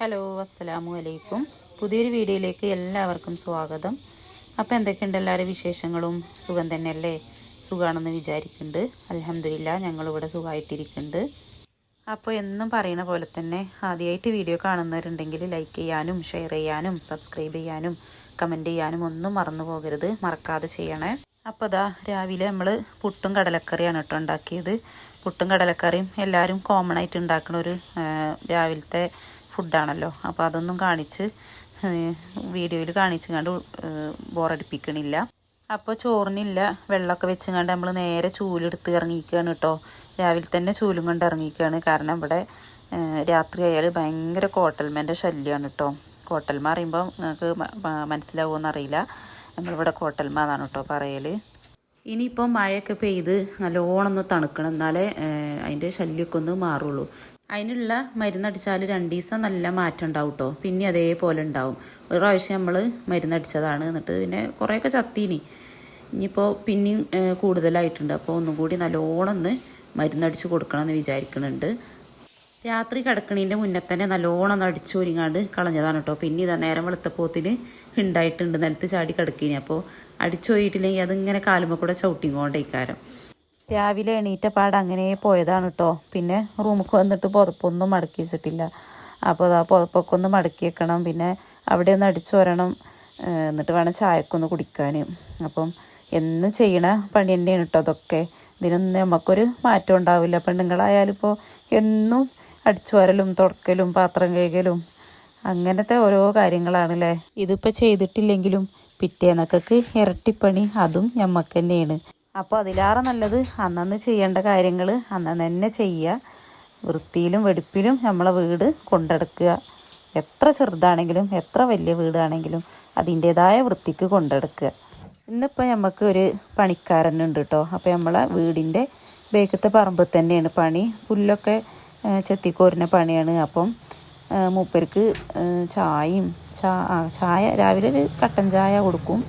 Hello അസ്സലാമു അലൈക്കും. പുതിയൊരു വീഡിയോയിലേക്ക് എല്ലാവർക്കും സ്വാഗതം. അപ്പോൾ എന്തൊക്കെയുണ്ട് എല്ലാവരും വിശേഷങ്ങളും? സുഖം തന്നെയല്ലേ? സുഖമാണെന്ന് വിചാരിക്കുന്നുണ്ട്. അലഹമില്ല ഞങ്ങളിവിടെ സുഖമായിട്ടിരിക്കുന്നുണ്ട്. അപ്പോൾ എന്നും പറയുന്ന പോലെ തന്നെ ആദ്യമായിട്ട് വീഡിയോ കാണുന്നവരുണ്ടെങ്കിൽ ലൈക്ക് ചെയ്യാനും ഷെയർ ചെയ്യാനും സബ്സ്ക്രൈബ് ചെയ്യാനും കമന്റ് ചെയ്യാനും ഒന്നും മറന്നു പോകരുത്. മറക്കാതെ ചെയ്യണേ. അപ്പോൾ അതാ രാവിലെ നമ്മൾ പുട്ടും കടലക്കറിയാണ് കേട്ടോ ഉണ്ടാക്കിയത്. പുട്ടും കടലക്കറിയും എല്ലാവരും കോമൺ ആയിട്ട് ഉണ്ടാക്കുന്ന ഒരു രാവിലത്തെ ഫുഡാണല്ലോ. അപ്പോൾ അതൊന്നും കാണിച്ച് വീഡിയോയിൽ കാണിച്ചുകൊണ്ട് ബോറടിപ്പിക്കണില്ല. അപ്പോൾ ചോറിനില്ല വെള്ളമൊക്കെ വെച്ചുകൊണ്ട് നമ്മൾ നേരെ ചൂലെടുത്ത് ഇറങ്ങിക്കുകയാണ് കേട്ടോ. രാവിലെ തന്നെ ചൂലും കൊണ്ട് ഇറങ്ങിക്കുകയാണ് കാരണം ഇവിടെ രാത്രി ആയാൽ ഭയങ്കര കോട്ടൽമേന്റെ ശല്യമാണ് കേട്ടോ. കോട്ടൽമ അറിയുമ്പോൾ നിങ്ങൾക്ക് മനസ്സിലാവുമെന്നറിയില്ല നമ്മളിവിടെ കോട്ടൽമ എന്നാണ് കേട്ടോ പറയൽ ഇനിയിപ്പോൾ മഴയൊക്കെ പെയ്ത് നല്ലോണം ഒന്ന് തണുക്കണം. എന്നാലേ അതിന്റെ ശല്യമൊക്കെ ഒന്ന് മാറുള്ളൂ. അതിനുള്ള മരുന്നടിച്ചാൽ രണ്ട് ദിവസം നല്ല മാറ്റം ഉണ്ടാവും കേട്ടോ പിന്നെ അതേപോലെ ഉണ്ടാവും. ഒരു പ്രാവശ്യം നമ്മൾ മരുന്നടിച്ചതാണ് എന്നിട്ട് പിന്നെ കുറേയൊക്കെ ചത്തീനി. ഇനിയിപ്പോൾ പിന്നെയും കൂടുതലായിട്ടുണ്ട്. അപ്പോൾ ഒന്നും കൂടി നല്ലോണം ഒന്ന് മരുന്നടിച്ച് കൊടുക്കണം എന്ന് വിചാരിക്കുന്നുണ്ട്. രാത്രി കിടക്കണീന്റെ മുന്നേ തന്നെ നല്ലോണം അടിച്ചൊരുങ്ങാണ്ട് കളഞ്ഞതാണ് കേട്ടോ പിന്നെ ഇതാ നേരം വെളുത്തപ്പോത്തിന് ഉണ്ടായിട്ടുണ്ട്. നിലത്ത് ചാടി കിടക്കീനി. അപ്പോൾ അടിച്ചോയിട്ടില്ലെങ്കിൽ അതിങ്ങനെ കാലുമ്പോൾ കൂടെ ചവിട്ടിക്കൊണ്ടേക്കാരം രാവിലെ എണീറ്റ പാട് അങ്ങനെ പോയതാണ് കേട്ടോ പിന്നെ റൂമിൽ വന്നിട്ട് പുതപ്പൊന്നും മടക്കി വെച്ചിട്ടില്ല അപ്പോൾ ആ പുതപ്പൊക്കെ ഒന്ന് മടക്കി വെക്കണം പിന്നെ അവിടെ ഒന്ന് അടിച്ചു വരണം. എന്നിട്ട് വേണം ചായക്കൊന്ന് കുടിക്കാൻ അപ്പം എന്നും ചെയ്യണ പണി തന്നെയാണ് കേട്ടോ അതൊക്കെ. ഇതിനൊന്നും നമുക്കൊരു മാറ്റം ഉണ്ടാവില്ല. പെണ്ണുങ്ങളായാലും ഇപ്പോൾ എന്നും അടിച്ചു വരലും തുടക്കലും പാത്രം കഴുകലും അങ്ങനത്തെ ഓരോ കാര്യങ്ങളാണല്ലേ. ഇതിപ്പോൾ ചെയ്തിട്ടില്ലെങ്കിലും പിറ്റേന്നൊക്കെ ഇരട്ടിപ്പണി അതും ഞമ്മക്ക് തന്നെയാണ് അപ്പോൾ അതിലേറെ നല്ലത് അന്നന്ന് ചെയ്യേണ്ട കാര്യങ്ങൾ അന്നന്ന് തന്നെ ചെയ്യുക വൃത്തിയിലും വെടുപ്പിലും നമ്മളെ വീട് കൊണ്ടെടുക്കുക. എത്ര ചെറുതാണെങ്കിലും എത്ര വലിയ വീടാണെങ്കിലും അതിന്റേതായ വൃത്തിക്ക് കൊണ്ടെടുക്കുക. ഇന്നിപ്പോൾ നമുക്ക് ഒരു പണിക്കാരനുണ്ട് കേട്ടോ അപ്പോൾ നമ്മളെ വീടിന്റെ ബേക്കത്തെ പറമ്പ് തന്നെയാണ് പണി. പുല്ലൊക്കെ ചെത്തിക്കോരുന്ന പണിയാണ്. അപ്പം മൂപ്പർക്ക് ചായയും ചായ രാവിലെ ഒരു കട്ടൻ ചായ കൊടുക്കും.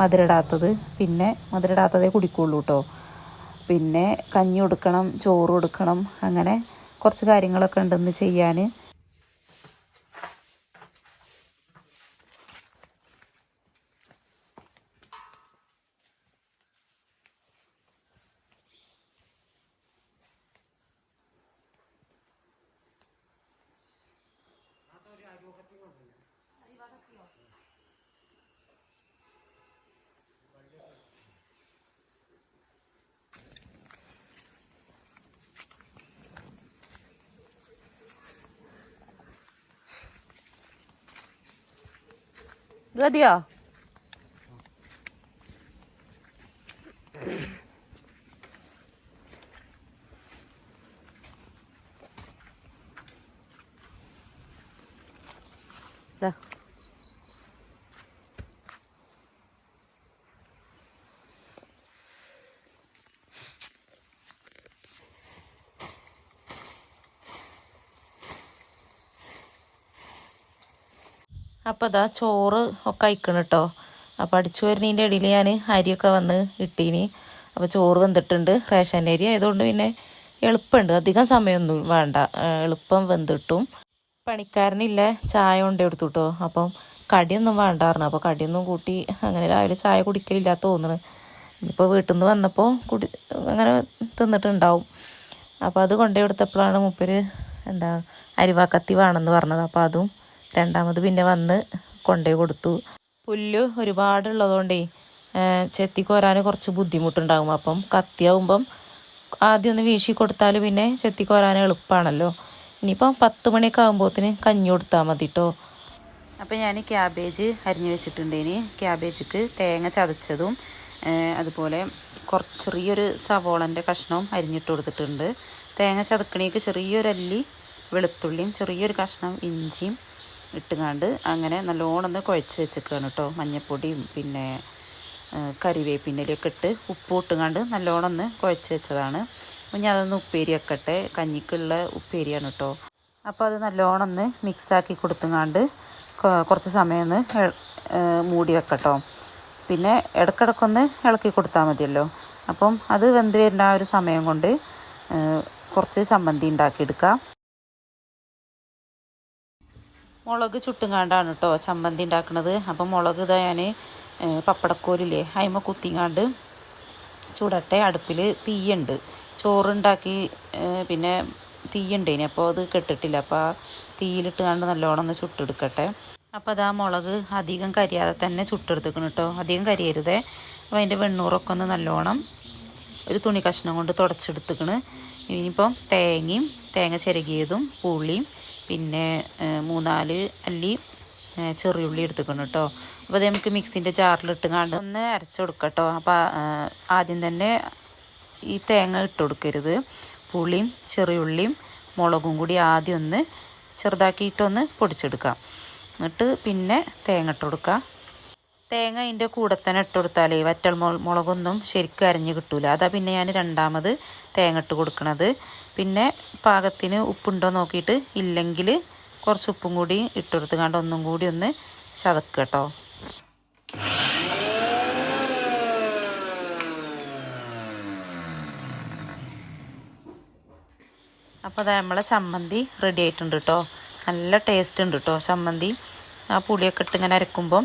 മധുരടാത്തത് പിന്നെ മധുരടാത്തതേ കുടിക്കുള്ളൂ കേട്ടോ പിന്നെ കഞ്ഞി കൊടുക്കണം ചോറ് കൊടുക്കണം അങ്ങനെ കുറച്ച് കാര്യങ്ങളൊക്കെ ഉണ്ടെന്ന് ചെയ്യാൻ 咋地啊？അപ്പോൾ അതാ ചോറ് ഒക്കെ അയക്കണം കേട്ടോ അപ്പോൾ അടിച്ചു വരുന്നതിന്റെ ഇടയിൽ ഞാൻ അരിയൊക്കെ വന്ന് ഇട്ടീനി. അപ്പോൾ ചോറ് വെന്തിട്ടുണ്ട്. റേഷൻ അരി ആയതുകൊണ്ട് പിന്നെ എളുപ്പമുണ്ട്. അധികം സമയമൊന്നും വേണ്ട. എളുപ്പം വെന്തിട്ടും. പണിക്കാരനില്ല. ചായ കൊണ്ടേ എടുത്തു കേട്ടോ അപ്പം കടിയൊന്നും വേണ്ടായിരുന്നു അപ്പോൾ കടിയൊന്നും കൂട്ടി അങ്ങനെ രാവിലെ ചായ കുടിക്കലില്ല തോന്നുന്നു ഇപ്പോൾ വീട്ടിൽ നിന്ന് വന്നപ്പോൾ കുടി അങ്ങനെ തിന്നിട്ടുണ്ടാവും. അപ്പോൾ അത് കൊണ്ടേ എടുത്തപ്പോഴാണ് മുപ്പര് എന്താ അരിവാക്കത്തി വേണമെന്ന് പറഞ്ഞത്. അപ്പോൾ അതും രണ്ടാമത് പിന്നെ വന്ന് കൊണ്ടേ കൊടുത്തു. പുല്ല് ഒരുപാടുള്ളതുകൊണ്ടേ ചെത്തി കോരാൻ കുറച്ച് ബുദ്ധിമുട്ടുണ്ടാകും. അപ്പം കത്തിയാവുമ്പം ആദ്യം ഒന്ന് വീശി കൊടുത്താൽ പിന്നെ ചെത്തി കോരാൻ എളുപ്പമാണല്ലോ ഇനിയിപ്പം പത്ത് മണിയൊക്കെ ആകുമ്പോത്തിന് കഞ്ഞി കൊടുത്താൽ മതി കേട്ടോ അപ്പോൾ ഞാൻ ക്യാബേജ് അരിഞ്ഞു വെച്ചിട്ടുണ്ട്. ഇനി ക്യാബേജിക്ക് തേങ്ങ ചതച്ചതും അതുപോലെ കുറച്ച് ചെറിയൊരു സവോളന്റെ കഷ്ണവും അരിഞ്ഞിട്ട് കൊടുത്തിട്ടുണ്ട്. തേങ്ങ ചതക്കണേക്ക് ചെറിയൊരു അല്ലി വെളുത്തുള്ളിയും ചെറിയൊരു കഷ്ണം ഇഞ്ചിയും ഇട്ടുങ്ങാണ്ട് അങ്ങനെ നല്ലോണം ഒന്ന് കുഴച്ച് വെച്ചേക്കാണ് കേട്ടോ. മഞ്ഞൾപ്പൊടിയും പിന്നെ കറിവേപ്പിന്റെലൊക്കെ ഇട്ട് ഉപ്പ് ഇട്ടുകാണ്ട് നല്ലോണം ഒന്ന് കുഴച്ച് വെച്ചതാണ്. അപ്പോൾ ഞാൻ അതൊന്ന് ഉപ്പേരി വെക്കട്ടെ. കഞ്ഞിക്കുള്ള ഉപ്പേരിയാണ് കേട്ടോ. അപ്പോൾ അത് നല്ലോണം ഒന്ന് മിക്സാക്കി കൊടുത്തുങ്ങാണ്ട് കുറച്ച് സമയം ഒന്ന് മൂടി വെക്കട്ടോ. പിന്നെ ഇടക്കിടക്കൊന്ന് ഇളക്കി കൊടുത്താൽ മതിയല്ലോ. അപ്പം അത് വെന്ത് വരുന്ന ആ ഒരു സമയം കൊണ്ട് കുറച്ച് ചമ്മന്തി ഉണ്ടാക്കിയെടുക്കാം. മുളക് ചുട്ടും കാണ്ടാണ് കേട്ടോ ചമ്മന്തി ഉണ്ടാക്കുന്നത് അപ്പം മുളക് ഇതാ ഞാൻ പപ്പടക്കോലില്ലേ അതിമ കുത്തിങ്ങാണ്ട് ചൂടട്ടെ അടുപ്പിൽ തീയുണ്ട് ചോറുണ്ടാക്കി പിന്നെ പിന്നെ തീയുണ്ടേനി അപ്പോൾ അത് കെട്ടിട്ടില്ല. അപ്പോൾ തീയിലിട്ട് കണ്ട് നല്ലോണം ഒന്ന് ചുട്ടെടുക്കട്ടെ. അപ്പോൾ അതാ മുളക് അധികം കരിയാതെ തന്നെ ചുട്ടെടുത്തേക്കണം കേട്ടോ അധികം കരിയരുതേ. അപ്പോൾ അതിന്റെ വെണ്ണൂറൊക്കെ ഒന്ന് നല്ലോണം ഒരു തുണി കഷ്ണം കൊണ്ട് തുടച്ചെടുത്തേക്കണ്. ഇനിയിപ്പം തേങ്ങയും തേങ്ങ ചിരകിയതും പുളിയും പിന്നെ മൂന്നാൽ അല്ലി ചെറിയ ചെറിയുള്ളി എടുത്തുക്കണം കേട്ടോ അപ്പോൾ അത് നമുക്ക് മിക്സിന്റെ ജാറിലിട്ട് കണ്ട് ഒന്ന് അരച്ച് കൊടുക്കാം കേട്ടോ അപ്പോൾ ആദ്യം തന്നെ ഈ തേങ്ങ ഇട്ട് കൊടുക്കരുത്. പുളിയും ചെറിയുള്ളിയും മുളകും കൂടി ആദ്യം ഒന്ന് ചെറുതാക്കിയിട്ടൊന്ന് പൊടിച്ചെടുക്കാം. എന്നിട്ട് പിന്നെ തേങ്ങ ഇട്ട് കൊടുക്കാം. തേങ്ങ അതിന്റെ കൂടെ തന്നെ ഇട്ട് കൊടുത്താൽ വറ്റൽ മുള- മുളകൊന്നും ശരിക്കും അരഞ്ഞ് കിട്ടൂല. അതാ പിന്നെ ഞാൻ രണ്ടാമത് തേങ്ങ ഇട്ട് കൊടുക്കണത്. പിന്നെ പാകത്തിന് ഉപ്പുണ്ടോ നോക്കിയിട്ട് ഇല്ലെങ്കിൽ കുറച്ച് ഉപ്പും കൂടി ഇട്ടെടുത്ത് കണ്ട് ഒന്നും കൂടി ഒന്ന് ചതക്കുക കേട്ടോ അപ്പോൾ അതാ നമ്മളെ ചമ്മന്തി റെഡി ആയിട്ടുണ്ട് കേട്ടോ നല്ല ടേസ്റ്റ് ഉണ്ട് കേട്ടോ ചമ്മന്തി. ആ പുളിയൊക്കെ ഇട്ട് ഇങ്ങനെ അരക്കുമ്പം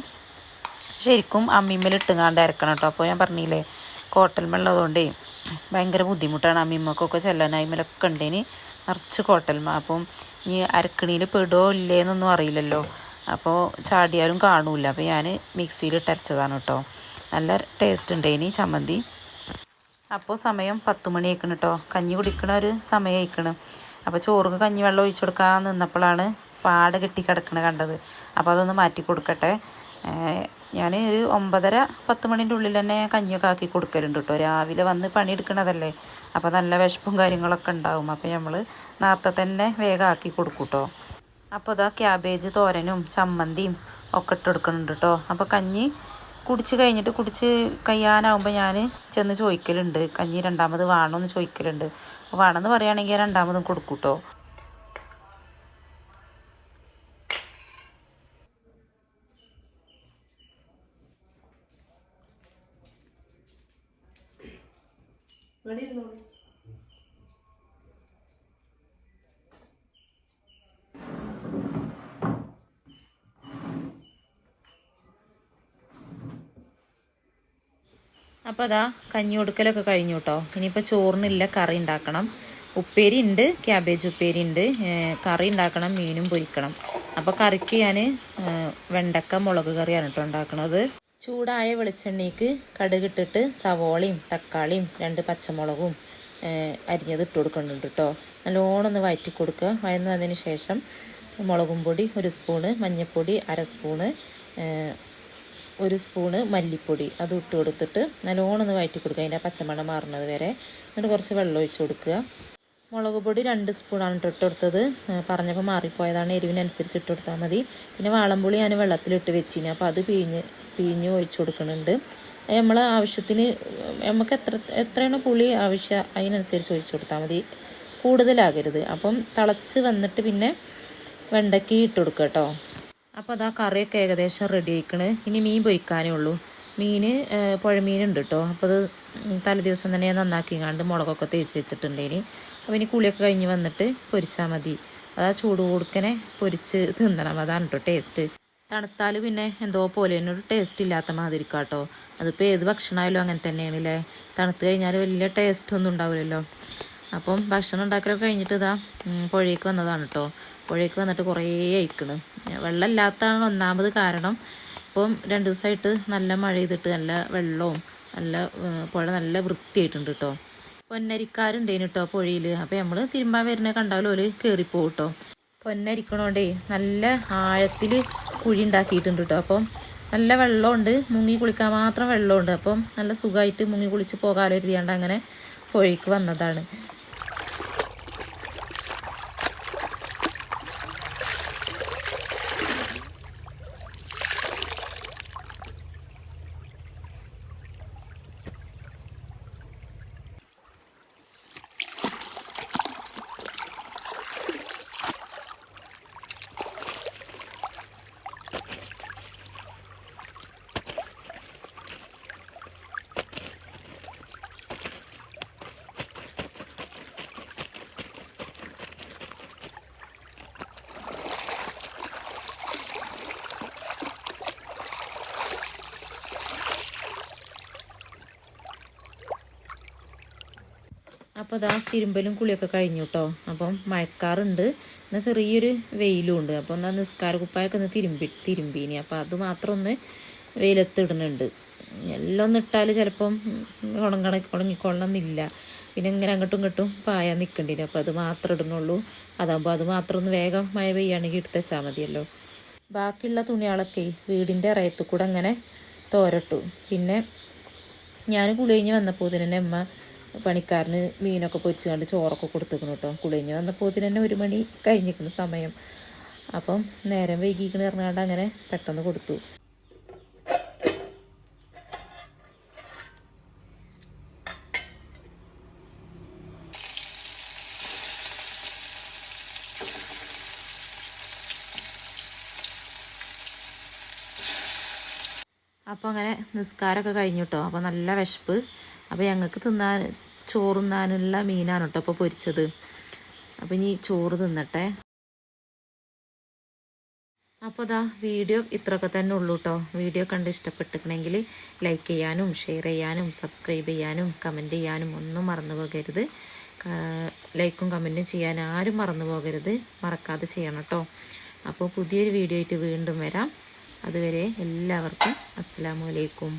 ശരിക്കും അമ്മിമ്മലിട്ട് അരക്കണം കേട്ടോ അപ്പോൾ ഞാൻ പറഞ്ഞില്ലേ കോട്ടൽമുള്ളതുകൊണ്ടേ ഭയങ്കര ബുദ്ധിമുട്ടാണ് അമ്മിമ്മക്കൊക്കെ ചെല്ലാൻ അയിമലൊക്കെ ഉണ്ടേന്. നിറച്ച് കോട്ടൽമ അപ്പം ഈ അരക്കണിയിൽ പെടുമോ ഇല്ലേന്നൊന്നും അറിയില്ലല്ലോ. അപ്പോൾ ചാടിയാലും കാണൂല. അപ്പോൾ ഞാൻ മിക്സിയിലിട്ട് അരച്ചതാണ് കേട്ടോ നല്ല ടേസ്റ്റ് ഉണ്ടേന് ചമ്മന്തി. അപ്പോൾ സമയം പത്ത് മണി ആയിക്കണം കേട്ടോ കഞ്ഞി കുടിക്കണ ഒരു സമയം ആയിക്കണം അപ്പോൾ ചോറ് കഞ്ഞി വെള്ളം ഒഴിച്ചു കൊടുക്കാൻ നിന്നപ്പോഴാണ് പാട് കെട്ടി കിടക്കണ കണ്ടത്. അപ്പോൾ അതൊന്ന് മാറ്റി കൊടുക്കട്ടെ. ഞാൻ ഒരു ഒമ്പതര പത്ത് മണിന്റെ ഉള്ളിൽ തന്നെ കഞ്ഞിയൊക്കെ ആക്കി കൊടുക്കലുണ്ട് കേട്ടോ രാവിലെ വന്ന് പണിയെടുക്കണതല്ലേ. അപ്പോൾ നല്ല വിശപ്പും കാര്യങ്ങളൊക്കെ ഉണ്ടാവും. അപ്പോൾ നമ്മൾ നേരത്തെ തന്നെ വേഗം ആക്കി കൊടുക്കും കേട്ടോ അപ്പോൾ ഇതാ ക്യാബേജ് തോരനും ചമ്മന്തിയും ഒക്കെ ഇട്ട് കൊടുക്കുന്നുണ്ട് കേട്ടോ അപ്പോൾ കഞ്ഞി കുടിച്ച് കഴിഞ്ഞിട്ട് കുടിച്ച് കഴിയാനാവുമ്പോൾ ഞാൻ ചെന്ന് ചോദിക്കലുണ്ട്. കഞ്ഞി രണ്ടാമത് വേണമെന്ന് ചോദിക്കലുണ്ട്. വേണമെന്ന് പറയുകയാണെങ്കിൽ രണ്ടാമതും കൊടുക്കും കേട്ടോ അപ്പോൾ അതാ കഞ്ഞി കൊടുക്കലൊക്കെ കഴിഞ്ഞു കേട്ടോ ഇനിയിപ്പോൾ ചോറിനില്ല കറി ഉണ്ടാക്കണം. ഉപ്പേരി ഉണ്ട് ക്യാബേജ് ഉപ്പേരി ഉണ്ട്. കറി ഉണ്ടാക്കണം മീനും പൊരിക്കണം. അപ്പോൾ കറിക്ക് ഞാൻ വെണ്ടക്ക മുളക് കറിയാണ് കേട്ടോ ഉണ്ടാക്കണത്. ചൂടായ വെളിച്ചെണ്ണയ്ക്ക് കടുകിട്ടിട്ട് സവോളയും തക്കാളിയും രണ്ട് പച്ചമുളകും അരിഞ്ഞത് ഇട്ട് കൊടുക്കുന്നുണ്ട് കേട്ടോ നല്ലോണം ഒന്ന് വയറ്റി കൊടുക്കുക. വഴന്ന് വന്നതിന് ശേഷം മുളകും പൊടി ഒരു സ്പൂണ് മഞ്ഞൾപ്പൊടി അര സ്പൂണ് ഒരു സ്പൂണ് മല്ലിപ്പൊടി. അത് ഇട്ട് കൊടുത്തിട്ട് നല്ലോണം ഒന്ന് വയറ്റി കൊടുക്കുക. അതിന്റെ പച്ചമണം മാറുന്നത് വരെ. എന്നിട്ട് കുറച്ച് വെള്ളം ഒഴിച്ച് കൊടുക്കുക. മുളക് പൊടി രണ്ട് സ്പൂണാണ് ഇട്ട് കൊടുത്തത്. പറഞ്ഞപ്പോൾ മാറിപ്പോയതാണ്. എരിവിനനുസരിച്ച് ഇട്ട് കൊടുത്താൽ മതി. പിന്നെ വാളംപുളി ഞാൻ വെള്ളത്തിലിട്ട് വെച്ചിന്. അപ്പോൾ അത് പിഴിഞ്ഞ് പിഴിഞ്ഞ് ഒഴിച്ചു കൊടുക്കുന്നുണ്ട്. നമ്മൾ ആവശ്യത്തിന് നമുക്ക് എത്ര എത്രയാണ് പുളി ആവശ്യം അതിനനുസരിച്ച് ഒഴിച്ചു കൊടുത്താൽ മതി. കൂടുതലാകരുത്. അപ്പം തിളച്ച് വന്നിട്ട് പിന്നെ വെണ്ടയ്ക്ക് ഇട്ട് കൊടുക്കുക കേട്ടോ. അപ്പോൾ അതാ കറിയൊക്കെ ഏകദേശം റെഡി ആയിക്കണ്. ഇനി മീൻ പൊരിക്കാനേ ഉള്ളൂ. മീൻ പുഴമീനുണ്ട് കേട്ടോ അപ്പോൾ അത് തലേദിവസം തന്നെ ഞാൻ കണ്ട് മുളകൊക്കെ തേച്ച് വെച്ചിട്ടുണ്ടേന്. അപ്പോൾ ഇനി കുളിയൊക്കെ കഴിഞ്ഞ് വന്നിട്ട് പൊരിച്ചാൽ മതി. അതാ ചൂട് കൊടുക്കനെ പൊരിച്ച് തിന്നണം. അതാണ് കേട്ടോ ടേസ്റ്റ് തണുത്താൽ പിന്നെ എന്തോ പോലെ തന്നെ ഒരു ടേസ്റ്റ് ഇല്ലാത്ത മാതിരി കേട്ടോ അതിപ്പോൾ ഏത് ഭക്ഷണമായാലും അങ്ങനെ തന്നെയാണ് അല്ലേ തണുത്ത് കഴിഞ്ഞാൽ വലിയ ടേസ്റ്റ് ഒന്നും ഉണ്ടാവില്ലല്ലോ അപ്പം ഭക്ഷണം ഉണ്ടാക്കലൊക്കെ കഴിഞ്ഞിട്ട് ഇതാ പുഴയ്ക്ക് വന്നതാണ് കേട്ടോ പുഴയ്ക്ക് വന്നിട്ട് കുറേ അയക്കണ് വെള്ളമില്ലാത്തതാണ് ഒന്നാമത് കാരണം. ഇപ്പം രണ്ട് ദിവസമായിട്ട് നല്ല മഴ ചെയ്തിട്ട് നല്ല വെള്ളവും നല്ല പുഴ നല്ല വൃത്തിയായിട്ടുണ്ട് കേട്ടോ പൊന്നരിക്കാരുണ്ടേന് കേട്ടോ പുഴയിൽ അപ്പം നമ്മൾ തിരുമ്പാൻ വരുന്ന കണ്ടാലും ഒരു കയറിപ്പോവും കേട്ടോ പൊന്നരിക്കണോണ്ടേ നല്ല ആഴത്തിൽ കുഴി ഉണ്ടാക്കിയിട്ടുണ്ട് കേട്ടോ അപ്പം നല്ല വെള്ളമുണ്ട് മുങ്ങി കുളിക്കാൻ മാത്രം വെള്ളമുണ്ട് അപ്പം നല്ല സുഖമായിട്ട് മുങ്ങി കുളിച്ച് പോകാലോ എഴുതിയാണ്ട് അങ്ങനെ പുഴയ്ക്ക് വന്നതാണ്. അപ്പോൾ അതാ തിരുമ്പലും കുളിയൊക്കെ കഴിഞ്ഞു കേട്ടോ അപ്പം മഴക്കാറുണ്ട്. എന്നാൽ ചെറിയൊരു വെയിലും ഉണ്ട് അപ്പോൾ എന്നാൽ നിസ്കാര കുപ്പായൊക്കെ ഒന്ന് തിരുമ്പി തിരുമ്പീനി. അപ്പോൾ അത് മാത്രം ഒന്ന് വെയിലത്തിടുന്നുണ്ട് എല്ലാം ഒന്ന് ഇട്ടാൽ ചിലപ്പം ഉണങ്ങണ ഉണങ്ങിക്കൊള്ളണമെന്നില്ല. പിന്നെ ഇങ്ങനെ അങ്ങോട്ടും ഇങ്ങോട്ടും പായാൻ നിൽക്കണ്ടില്ല അപ്പോൾ അത് മാത്രം ഇടുന്നുള്ളൂ. അതാകുമ്പോൾ അത് മാത്രം ഒന്ന് വേഗം മഴ പെയ്യുകയാണെങ്കിൽ എടുത്ത് വെച്ചാൽ മതിയല്ലോ. ബാക്കിയുള്ള തുണികളൊക്കെ വീടിന്റെ ഇറയത്തിൽ കൂടെ അങ്ങനെ തോരട്ടു. പിന്നെ ഞാൻ കുളി കഴിഞ്ഞ് വന്നപ്പോൾ ഇതിനെ അമ്മ പണിക്കാരന് മീനൊക്കെ പൊരിച്ചു കൊണ്ട് ചോറൊക്കെ കൊടുത്തേക്കണം കേട്ടോ കുളിഞ്ഞ് വന്നപ്പോൾ തന്നെ ഒരു മണി കഴിഞ്ഞിരിക്കുന്ന സമയം. അപ്പം നേരം വൈകിക്കണ് പറഞ്ഞാണ്ട് അങ്ങനെ പെട്ടെന്ന് കൊടുത്തു. അപ്പോൾ അങ്ങനെ നിസ്കാരമൊക്കെ കഴിഞ്ഞു കേട്ടോ അപ്പോൾ നല്ല വിശപ്പ്. അപ്പോൾ ഞങ്ങൾക്ക് തിന്നാൻ ചോറ് തിന്നാനുള്ള മീനാണ് കേട്ടോ അപ്പോൾ പൊരിച്ചത്. അപ്പോൾ ഇനി ചോറ് തിന്നട്ടെ. അപ്പോൾ ഇതാ വീഡിയോ ഇത്രയൊക്കെ തന്നെ ഉള്ളൂ കേട്ടോ വീഡിയോ കണ്ട് ഇഷ്ടപ്പെട്ടിട്ടുണ്ടെങ്കിൽ ലൈക്ക് ചെയ്യാനും ഷെയർ ചെയ്യാനും സബ്സ്ക്രൈബ് ചെയ്യാനും കമന്റ് ചെയ്യാനും ഒന്നും മറന്നു പോകരുത്. ലൈക്കും കമന്റും ചെയ്യാൻ ആരും മറന്നു പോകരുത്. മറക്കാതെ ചെയ്യണം കേട്ടോ അപ്പോൾ പുതിയൊരു വീഡിയോ ആയിട്ട് വീണ്ടും വരാം. അതുവരെ എല്ലാവർക്കും അസ്സാമലൈക്കും